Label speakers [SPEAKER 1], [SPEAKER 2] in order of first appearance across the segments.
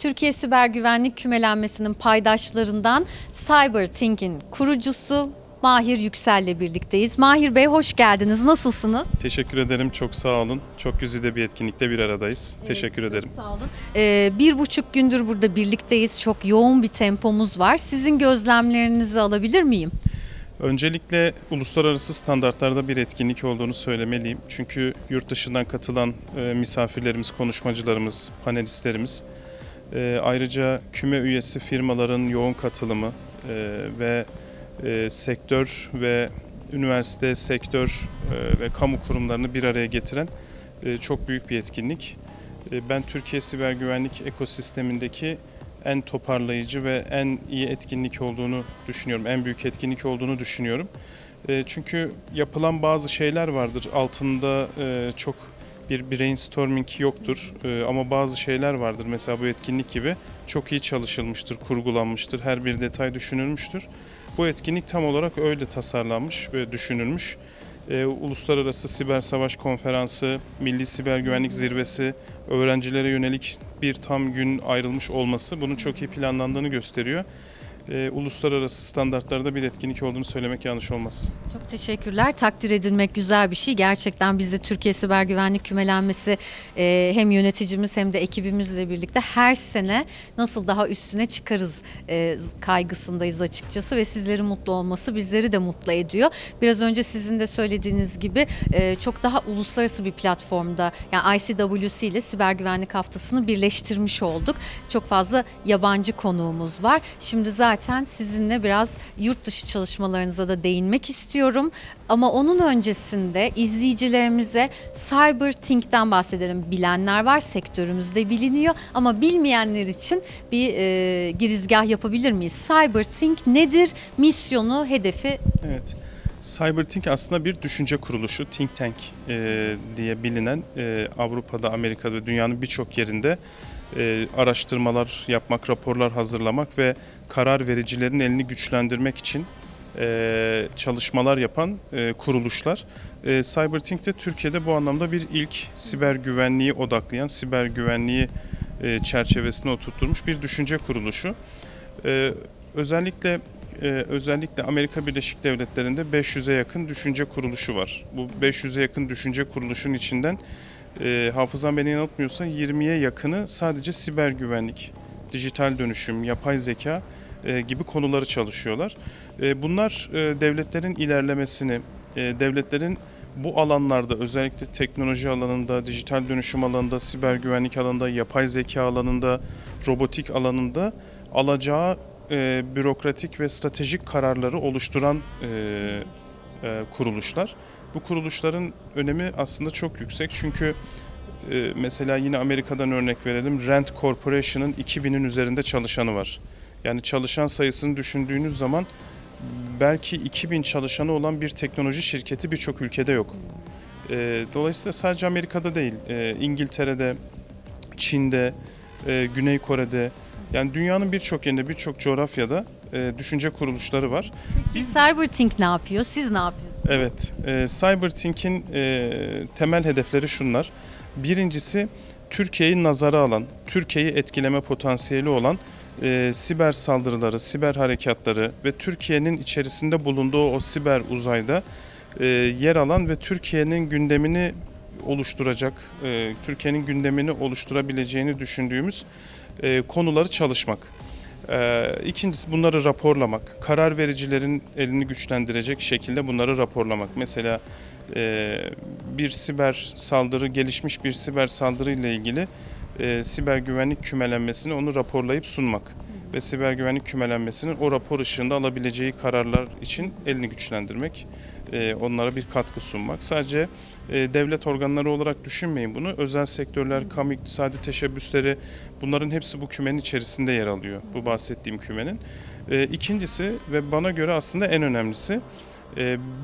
[SPEAKER 1] Türkiye Siber Güvenlik Kümelenmesi'nin paydaşlarından CyberThink'in kurucusu Mahir Yüksel'le birlikteyiz. Mahir Bey hoş geldiniz. Nasılsınız?
[SPEAKER 2] Teşekkür ederim. Çok sağ olun. Çok güzide bir etkinlikte bir aradayız. Teşekkür
[SPEAKER 1] Evet,
[SPEAKER 2] ederim.
[SPEAKER 1] Çok sağ olun. Ee, bir buçuk gündür burada birlikteyiz. Çok yoğun bir tempomuz var. Sizin gözlemlerinizi alabilir miyim?
[SPEAKER 2] Öncelikle uluslararası standartlarda bir etkinlik olduğunu söylemeliyim. Çünkü yurt dışından katılan e, misafirlerimiz, konuşmacılarımız, panelistlerimiz, e, ayrıca küme üyesi firmaların yoğun katılımı e, ve e, sektör ve üniversite, sektör e, ve kamu kurumlarını bir araya getiren e, çok büyük bir etkinlik. E, ben Türkiye siber güvenlik ekosistemindeki en toparlayıcı ve en iyi etkinlik olduğunu düşünüyorum. En büyük etkinlik olduğunu düşünüyorum. E, Çünkü yapılan bazı şeyler vardır. Altında e, çok bir brainstorming yoktur. E, Ama bazı şeyler vardır. Mesela bu etkinlik gibi çok iyi çalışılmıştır, kurgulanmıştır. Her bir detay düşünülmüştür. Bu etkinlik tam olarak öyle tasarlanmış ve düşünülmüş. E, Uluslararası Siber Savaş Konferansı, Milli Siber Güvenlik Zirvesi, öğrencilere yönelik bir tam gün ayrılmış olması bunun çok iyi planlandığını gösteriyor. E, uluslararası standartlarda bir etkinlik olduğunu söylemek yanlış olmaz.
[SPEAKER 1] Çok teşekkürler. Takdir edilmek güzel bir şey. Gerçekten biz de Türkiye Siber Güvenlik Kümelenmesi e, hem yöneticimiz hem de ekibimizle birlikte her sene nasıl daha üstüne çıkarız e, kaygısındayız açıkçası ve sizlerin mutlu olması bizleri de mutlu ediyor. Biraz önce sizin de söylediğiniz gibi e, çok daha uluslararası bir platformda yani ICWC ile Siber Güvenlik Haftası'nı birleştirmiş olduk. Çok fazla yabancı konuğumuz var. Şimdi zaten sizinle biraz yurt dışı çalışmalarınıza da değinmek istiyorum. Ama onun öncesinde izleyicilerimize CyberThink'ten bahsedelim. Bilenler var, sektörümüzde biliniyor ama bilmeyenler için bir e, girizgah yapabilir miyiz? CyberThink nedir? Misyonu, hedefi
[SPEAKER 2] Evet. CyberThink aslında bir düşünce kuruluşu, think tank e, diye bilinen e, Avrupa'da, Amerika'da dünyanın birçok yerinde e, araştırmalar yapmak, raporlar hazırlamak ve karar vericilerin elini güçlendirmek için e, çalışmalar yapan e, kuruluşlar. E, CyberThink de Türkiye'de bu anlamda bir ilk siber güvenliği odaklayan, siber güvenliği e, çerçevesine oturtulmuş bir düşünce kuruluşu. E, özellikle e, özellikle Amerika Birleşik Devletleri'nde 500'e yakın düşünce kuruluşu var. Bu 500'e yakın düşünce kuruluşun içinden e, hafızam beni yanıltmıyorsa 20'ye yakını sadece siber güvenlik, dijital dönüşüm, yapay zeka e, gibi konuları çalışıyorlar. E, bunlar e, devletlerin ilerlemesini, e, devletlerin bu alanlarda özellikle teknoloji alanında, dijital dönüşüm alanında, siber güvenlik alanında, yapay zeka alanında, robotik alanında alacağı e, bürokratik ve stratejik kararları oluşturan e, e, kuruluşlar. Bu kuruluşların önemi aslında çok yüksek çünkü e, mesela yine Amerika'dan örnek verelim. Rand Corporation'ın 2000'in üzerinde çalışanı var. Yani çalışan sayısını düşündüğünüz zaman belki 2000 çalışanı olan bir teknoloji şirketi birçok ülkede yok. E, dolayısıyla sadece Amerika'da değil, e, İngiltere'de, Çin'de, e, Güney Kore'de, yani dünyanın birçok yerinde, birçok coğrafyada e, düşünce kuruluşları var.
[SPEAKER 1] Peki CyberThink ne yapıyor? Siz ne yapıyorsunuz?
[SPEAKER 2] Evet, e, CyberThink'in e, temel hedefleri şunlar. Birincisi Türkiye'yi nazara alan, Türkiye'yi etkileme potansiyeli olan e, siber saldırıları, siber harekatları ve Türkiye'nin içerisinde bulunduğu o siber uzayda e, yer alan ve Türkiye'nin gündemini oluşturacak, e, Türkiye'nin gündemini oluşturabileceğini düşündüğümüz e, konuları çalışmak. Ee, İkincisi bunları raporlamak. Karar vericilerin elini güçlendirecek şekilde bunları raporlamak. Mesela e, bir siber saldırı, gelişmiş bir siber saldırı ile ilgili e, siber güvenlik kümelenmesini onu raporlayıp sunmak. Ve siber güvenlik kümelenmesinin o rapor ışığında alabileceği kararlar için elini güçlendirmek. E, onlara bir katkı sunmak. Sadece e, devlet organları olarak düşünmeyin bunu. Özel sektörler, kamu iktisadi teşebbüsleri bunların hepsi bu kümenin içerisinde yer alıyor. Bu bahsettiğim kümenin. E, ikincisi ve bana göre aslında en önemlisi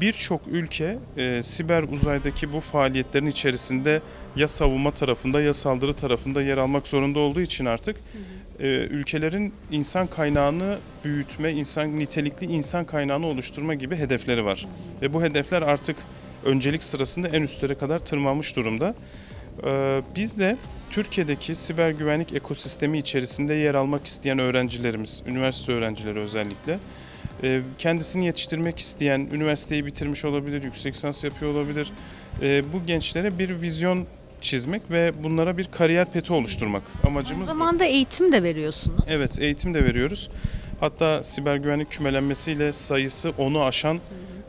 [SPEAKER 2] birçok ülke siber uzaydaki bu faaliyetlerin içerisinde ya savunma tarafında ya saldırı tarafında yer almak zorunda olduğu için artık e, ülkelerin insan kaynağını büyütme, insan nitelikli insan kaynağını oluşturma gibi hedefleri var. Ve bu hedefler artık öncelik sırasında en üstlere kadar tırmanmış durumda. Ee, Biz de Türkiye'deki siber güvenlik ekosistemi içerisinde yer almak isteyen öğrencilerimiz, üniversite öğrencileri özellikle, e, kendisini yetiştirmek isteyen, üniversiteyi bitirmiş olabilir, yüksek lisans yapıyor olabilir. E, Bu gençlere bir vizyon çizmek ve bunlara bir kariyer peti oluşturmak
[SPEAKER 1] Aynı
[SPEAKER 2] amacımız bu.
[SPEAKER 1] zamanda eğitim de veriyorsunuz.
[SPEAKER 2] Evet, eğitim de veriyoruz. Hatta siber güvenlik kümelenmesiyle sayısı onu aşan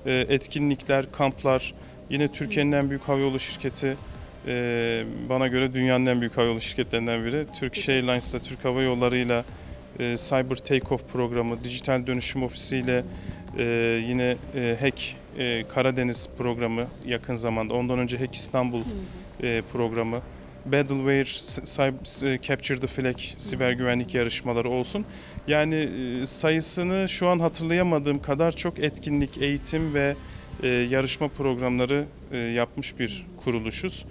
[SPEAKER 2] e, etkinlikler, kamplar, yine Türkiye'nin en büyük havayolu şirketi, e, bana göre dünyanın en büyük havayolu şirketlerinden biri. Turkish Airlines'la, Türk Hava Yolları'yla e, Cyber Takeoff programı, dijital dönüşüm ofisiyle e, yine e, Hack e, Karadeniz programı yakın zamanda, ondan önce Hack İstanbul e, programı, Battleware, e, Capture the Flag siber güvenlik yarışmaları olsun. Yani e, sayısını şu an hatırlayamadığım kadar çok etkinlik, eğitim ve yarışma programları yapmış bir kuruluşuz.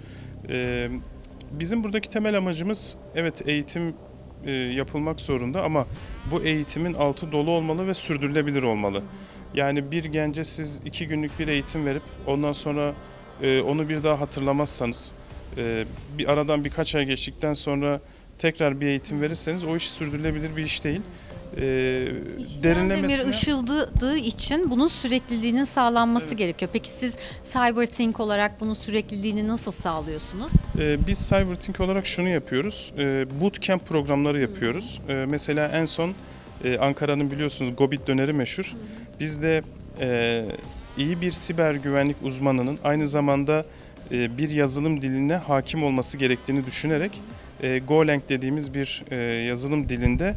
[SPEAKER 2] Bizim buradaki temel amacımız evet eğitim yapılmak zorunda ama bu eğitimin altı dolu olmalı ve sürdürülebilir olmalı. Yani bir gence siz iki günlük bir eğitim verip ondan sonra onu bir daha hatırlamazsanız e, bir aradan birkaç ay geçtikten sonra tekrar bir eğitim verirseniz o iş sürdürülebilir bir iş değil. E, derinlemesine
[SPEAKER 1] ışıldığı için bunun sürekliliğinin sağlanması
[SPEAKER 2] Evet.
[SPEAKER 1] gerekiyor. Peki siz CyberThink olarak bunun sürekliliğini nasıl sağlıyorsunuz?
[SPEAKER 2] e, biz CyberThink olarak şunu yapıyoruz. E, bootcamp programları yapıyoruz. E, mesela en son e, Ankara'nın biliyorsunuz Gobit döneri meşhur. Biz de e, iyi bir siber güvenlik uzmanının aynı zamanda bir yazılım diline hakim olması gerektiğini düşünerek e, Golang dediğimiz bir e, yazılım dilinde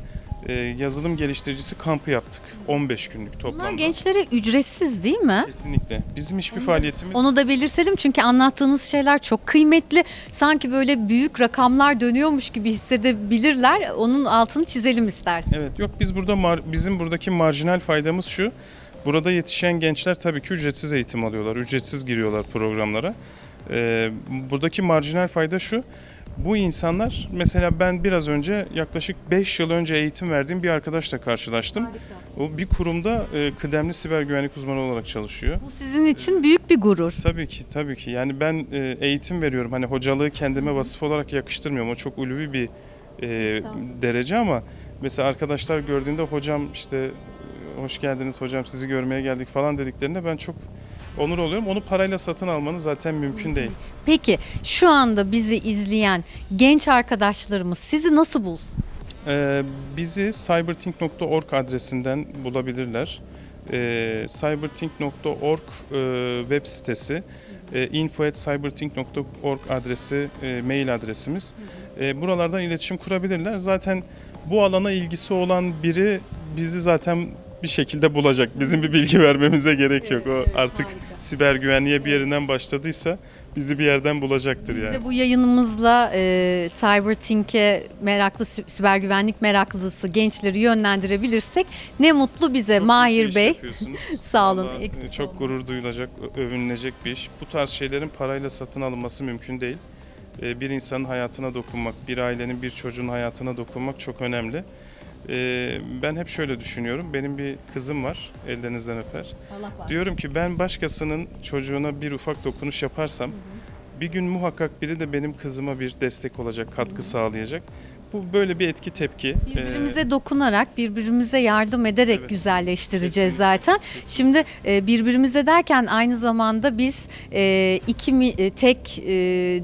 [SPEAKER 2] e, yazılım geliştiricisi kampı yaptık. 15 günlük toplamda.
[SPEAKER 1] Bunlar gençlere ücretsiz değil mi?
[SPEAKER 2] Kesinlikle. Bizim hiçbir
[SPEAKER 1] da-
[SPEAKER 2] faaliyetimiz
[SPEAKER 1] Onu da belirtelim çünkü anlattığınız şeyler çok kıymetli. Sanki böyle büyük rakamlar dönüyormuş gibi hissedebilirler. Onun altını çizelim istersen.
[SPEAKER 2] Evet yok biz burada mar- bizim buradaki marjinal faydamız şu. Burada yetişen gençler tabii ki ücretsiz eğitim alıyorlar. Ücretsiz giriyorlar programlara. Ee, buradaki marjinal fayda şu. Bu insanlar mesela ben biraz önce yaklaşık 5 yıl önce eğitim verdiğim bir arkadaşla karşılaştım. O bir kurumda e, kıdemli siber güvenlik uzmanı olarak çalışıyor.
[SPEAKER 1] Bu sizin için büyük bir gurur.
[SPEAKER 2] Tabii ki, tabii ki. Yani ben e, eğitim veriyorum. Hani hocalığı kendime vasıf olarak yakıştırmıyorum. O çok ulvi bir e, derece ama mesela arkadaşlar gördüğünde hocam işte e, hoş geldiniz hocam sizi görmeye geldik falan dediklerinde ben çok onur oluyorum. Onu parayla satın almanız zaten mümkün değil.
[SPEAKER 1] Peki şu anda bizi izleyen genç arkadaşlarımız sizi nasıl bulsun?
[SPEAKER 2] Ee, bizi cybertink.org adresinden bulabilirler. Ee, cybertink.org e, web sitesi, e, info@cybertink.org adresi e, mail adresimiz. E, buralardan iletişim kurabilirler. Zaten bu alana ilgisi olan biri bizi zaten bir şekilde bulacak. Bizim bir bilgi vermemize gerek yok. O artık siber güvenliğe bir yerinden başladıysa bizi bir yerden bulacaktır
[SPEAKER 1] Biz
[SPEAKER 2] yani.
[SPEAKER 1] de bu yayınımızla e, CyberThink'e meraklı, si- siber güvenlik meraklısı gençleri yönlendirebilirsek ne mutlu bize
[SPEAKER 2] Çok
[SPEAKER 1] Mahir Bey. Sağ olun.
[SPEAKER 2] Vallahi, e, çok gurur duyulacak, övünülecek bir iş. Bu tarz şeylerin parayla satın alınması mümkün değil. E, Bir insanın hayatına dokunmak, bir ailenin, bir çocuğun hayatına dokunmak çok önemli. E, Ben hep şöyle düşünüyorum. Benim bir kızım var, ellerinizden öper.
[SPEAKER 1] Allah var.
[SPEAKER 2] Diyorum ki ben başkasının çocuğuna bir ufak dokunuş yaparsam bir gün muhakkak biri de benim kızıma bir destek olacak, katkı sağlayacak. Bu böyle bir etki tepki.
[SPEAKER 1] Birbirimize dokunarak, birbirimize yardım ederek
[SPEAKER 2] Evet.
[SPEAKER 1] güzelleştireceğiz
[SPEAKER 2] Kesinlikle,
[SPEAKER 1] zaten. Şimdi e, birbirimize derken aynı zamanda biz e, iki mi- e, tek e,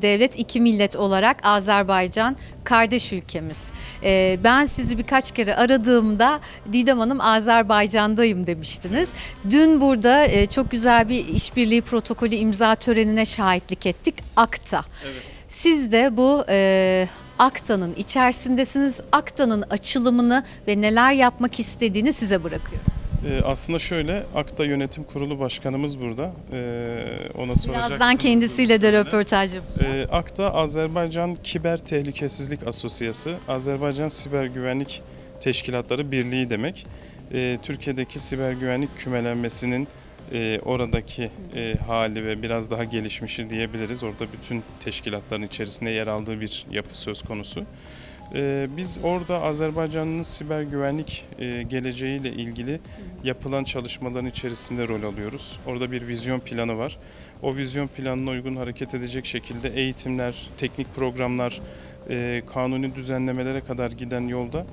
[SPEAKER 1] devlet iki millet olarak Azerbaycan kardeş ülkemiz. E, ben sizi birkaç kere aradığımda Didem Hanım Azerbaycan'dayım demiştiniz. Dün burada e, çok güzel bir işbirliği protokolü imza törenine şahitlik ettik. AKTA.
[SPEAKER 2] Evet.
[SPEAKER 1] Siz de bu e, Akta'nın içerisindesiniz. Akta'nın açılımını ve neler yapmak istediğini size bırakıyorum.
[SPEAKER 2] Ee, aslında şöyle, Akta Yönetim Kurulu Başkanımız burada. Ee, ona soracaksınız.
[SPEAKER 1] Birazdan kendisiyle de röportaj yapacağım.
[SPEAKER 2] Ee, Akta, Azerbaycan Kiber Tehlikesizlik Asosyası, Azerbaycan Siber Güvenlik Teşkilatları Birliği demek. Ee, Türkiye'deki siber güvenlik kümelenmesinin e, oradaki e, hali ve biraz daha gelişmişi diyebiliriz. Orada bütün teşkilatların içerisinde yer aldığı bir yapı söz konusu. Ee, Biz orada Azerbaycan'ın siber güvenlik e, geleceğiyle ilgili yapılan çalışmaların içerisinde rol alıyoruz. Orada bir vizyon planı var. o vizyon planına uygun hareket edecek şekilde eğitimler, teknik programlar, e, kanuni düzenlemelere kadar giden yolda e,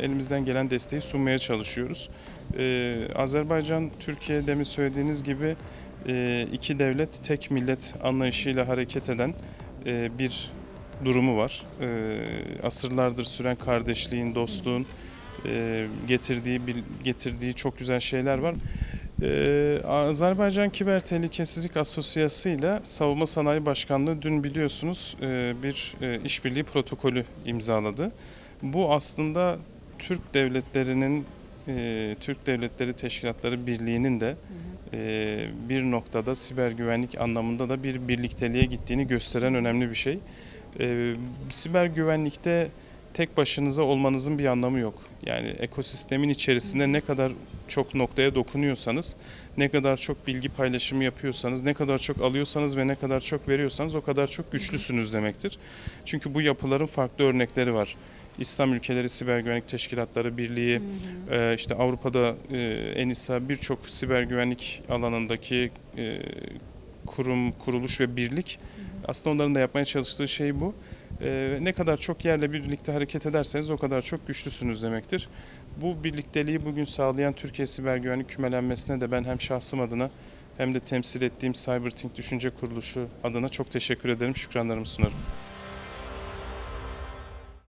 [SPEAKER 2] elimizden gelen desteği sunmaya çalışıyoruz. E, Azerbaycan, Türkiye demin söylediğiniz gibi e, iki devlet, tek millet anlayışıyla hareket eden e, bir durumu var. E, asırlardır süren kardeşliğin, dostluğun e, getirdiği getirdiği çok güzel şeyler var. Ee, Azerbaycan Kiber Tehlikesizlik Asosyası ile Savunma Sanayi Başkanlığı dün biliyorsunuz e, bir e, işbirliği protokolü imzaladı. Bu aslında Türk devletlerinin e, Türk Devletleri Teşkilatları Birliği'nin de e, bir noktada siber güvenlik anlamında da bir birlikteliğe gittiğini gösteren önemli bir şey. E, siber güvenlikte tek başınıza olmanızın bir anlamı yok. Yani ekosistemin içerisinde ne kadar çok noktaya dokunuyorsanız, ne kadar çok bilgi paylaşımı yapıyorsanız, ne kadar çok alıyorsanız ve ne kadar çok veriyorsanız o kadar çok güçlüsünüz demektir. Çünkü bu yapıların farklı örnekleri var. İslam ülkeleri siber güvenlik teşkilatları birliği, e, işte Avrupa'da e, ENISA birçok siber güvenlik alanındaki e, kurum, kuruluş ve birlik aslında onların da yapmaya çalıştığı şey bu. Ee, ne kadar çok yerle birlikte hareket ederseniz o kadar çok güçlüsünüz demektir. Bu birlikteliği bugün sağlayan Türkiye Siber Güvenlik Kümelenmesi'ne de ben hem şahsım adına hem de temsil ettiğim CyberThink Düşünce Kuruluşu adına çok teşekkür ederim, şükranlarımı sunarım.